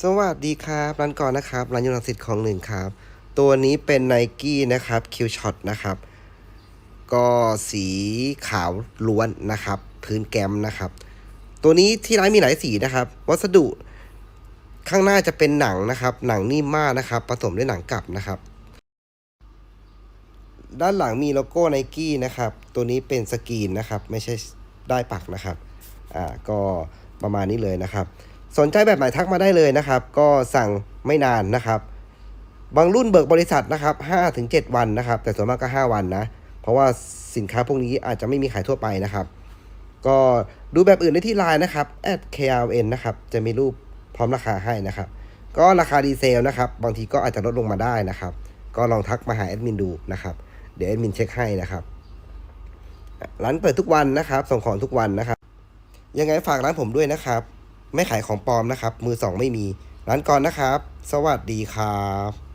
สวัสดีครับร้านก่อนนะครับร้านยูนสิทธิ์ของหนึ่งครับ ตัวนี้เป็น n i กี้นะครับคิวช็อตนะครับ ก็สีขาวล้วนนะครับ พื้นแกมนะครับ ตัวนี้ที่ร้านมีหลายสีนะครับ วัสดุข้างหน้าจะเป็นหนังนะครับ หนังนิ่มมากนะครับ ผสมด้วยหนังกลับนะครับ ด้านหลังมีโลโก้ n i กี้นะครับ ตัวนี้เป็นสกรีนนะครับ ไม่ใช่ได้ปักนะครับ อ่าก็ประมาณนี้เลยนะครับ สนใจแบบไหนทักมาได้เลยนะครับ ก็สั่งไม่นานนะครับ บางรุ่นเบิกบริษัทนะครับ5ถึง7วันนะครับ แต่ส่วนมากก็ 5 วันนะ เพราะว่าสินค้าพวกนี้อาจจะไม่มีขายทั่วไปนะครับ ก็ดูแบบอื่นได้ที่ไลน์นะครับ @krn นะครับ จะมีรูปพร้อมราคาให้นะครับ ก็ราคาดีเซลนะครับ บางทีก็อาจจะลดลงมาได้นะครับ ก็ลองทักมาหาแอดมินดูนะครับ เดี๋ยวแอดมินเช็คให้นะครับ ร้านเปิดทุกวันนะครับ ส่งของทุกวันนะครับ ยังไงฝากร้านผมด้วยนะครับ ไม่ขายของปลอมนะครับ มือสองไม่มีร้านก่อนนะครับ สวัสดีครับ